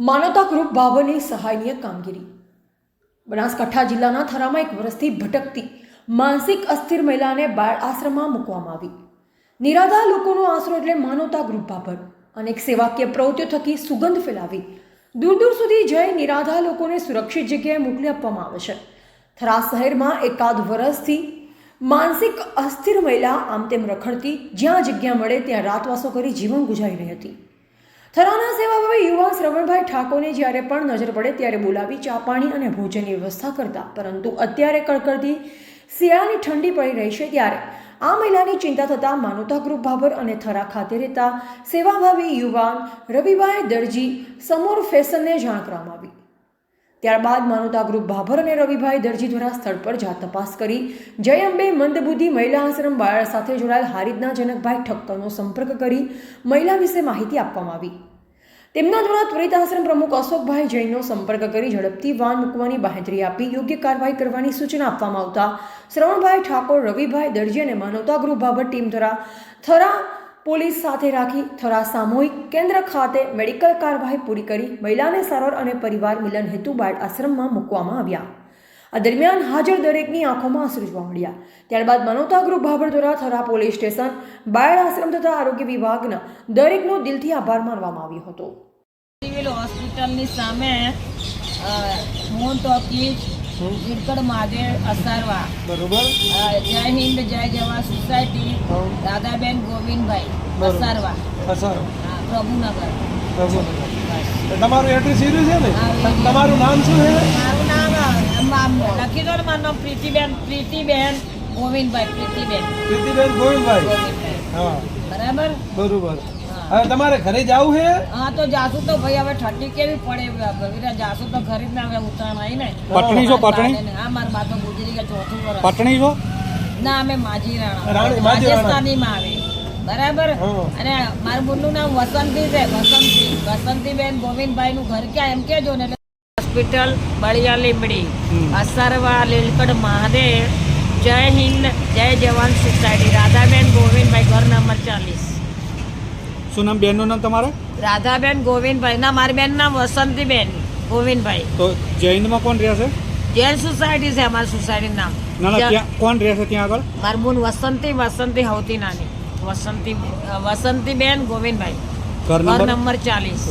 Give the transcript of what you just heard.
માનવતા ગ્રુપ બાબરની સહાયનીય કામગીરી. બનાસકાંઠા જિલ્લાના થરામાં એક વર્ષથી ભટકતી માનસિક અસ્થિર મહિલાને બાળ આશ્રમમાં મૂકવામાં આવી. નિરાધાર લોકોનો આશરો એટલે માનવતા ગ્રુપ બાબર. અનેક સેવાકીય પ્રવૃત્તિઓ થકી સુગંધ ફેલાવી. દૂર દૂર સુધી જઈ નિરાધાર લોકોને સુરક્ષિત જગ્યાએ મોકલી આપવામાં આવે છે. થરા શહેરમાં એકાદ વર્ષથી માનસિક અસ્થિર મહિલા આમ તેમ રખડતી જ્યાં જગ્યા મળે ત્યાં રાતવાસો કરી જીવન ગુજારી રહી હતી. થરાના સેવાભાવી યુવાન શ્રવણભાઈ ઠાકોરને જ્યારે પણ નજર પડે ત્યારે બોલાવી ચા પાણી અને ભોજનની વ્યવસ્થા કરતા, પરંતુ અત્યારે કડકડતી શિયાળાની ઠંડી પડી રહી છે ત્યારે. આ મહિલાની ચિંતા થતાં માનવતા ગ્રુપ ભાભર અને થરા ખાતે રહેતા સેવાભાવી યુવાન રવિભાઈ દરજી સમોર ફેશનને જાણ કરવામાં આવી. ત્યારબાદ માનવતા ગ્રુપ ભાભર અને રવિભાઈ દરજી દ્વારા સ્થળ પર જાત તપાસ કરી. જય અંબે મંદબુદ્ધિ મહિલા આશ્રમ બાળ સાથે જોડાયેલ હારીદના જનકભાઈ ઠક્કરનો સંપર્ક કરી મહિલા વિશે માહિતી આપવામાં આવી. તેમના દ્વારા ત્વરિત આશ્રમ પ્રમુખ અશોકભાઈ જૈનનો સંપર્ક કરી ઝડપથી વાન મૂકવાની બાહેંધરી આપી યોગ્ય કાર્યવાહી કરવાની સૂચના આપવામાં આવતા શ્રવણભાઈ ઠાકોર, રવિભાઈ દરજી અને માનવતા ગ્રુપ બાબત ટીમ દ્વારા થરા પોલીસ સાથે રાખી થરા સામૂહિક કેન્દ્ર ખાતે મેડિકલ કાર્યવાહી પૂરી કરી મહિલાને સારવાર અને પરિવાર મિલન હેતુ બાળ આશ્રમમાં મૂકવામાં આવ્યા. આ દરમિયાન હાજર દરેકની આંખોમાં આંસુ જોવા મળ્યા. ત્યારબાદ માનવતા ગ્રુપ ભાભર દ્વારા થરા પોલીસ સ્ટેશન બાળ આશ્રમ તથા આરોગ્ય વિભાગના દરેકનો દિલથી આભાર માનવામાં આવ્યો હતો. હોસ્પિટલની સામે અ, મોહન ગીરકડ મહાદેવ અસારવા. બરોબર. જય હિન્દ જય જવા સોસાયટી દાદાબેન ગોવિંદભાઈ અસારવા. અસારવા. પ્રભુનગર. પ્રભુનગર. તમારું એડ્રેસ એ છે ને? તમારું નામ શું છે? મારું નામ લખી દો ને મારું નામ પ્રીતિબેન પ્રીતિબેન ગોવિંદભાઈ પ્રીતિબેન. પ્રીતિબેન ગોવિંદભાઈ. હા. બરાબર? બરોબર. હવે તમારે ઘરે જવું છે? હા તો જાસુ તો ભાઈ હવે ઠંડી કેવી પડે? ભગીરા જાસુ તો ઘરે જ ના હવે ઉતરાણ આવી ને. પટણી છો પટણી? હા મારા બાપા ગુજરી ગયા ચોથું વર્ષ. પટણી છો? ના અમે માજી રાણા. રાજસ્થાની માં. આવે બરાબર? અને મારું બોલનું નામ વસંતી છે વસંતી વસંતીબેન ગોવિંદભાઈ નું ઘર ક્યાં એમ કેજો ને હોસ્પિટલ બળિયા લીમડી અસરવા લીલકડ મહાદેવ. જય હિન્દ જય જવાન સોસાયટી રાધાબેન ગોવિંદભાઈ ઘર નંબર ચાલીસ. શું નામ બેનનું નામ તમારે? રાધાબેન ગોવિંદભાઈ. ના મારી બેન નામ વસંતીબેન ગોવિંદભાઈ. તો જૈનમાં કોણ રહેશે? જૈન સોસાયટી છે અમારી સોસાયટી નામ. ના ના ત્યાં કોણ રહેશે ત્યાં આગળ? મારું બોન વસંતી વસંતી હવતી નાની વસંતી વસંતીબેન ગોવિંદભાઈ. ઘર નંબર ચાલીસ.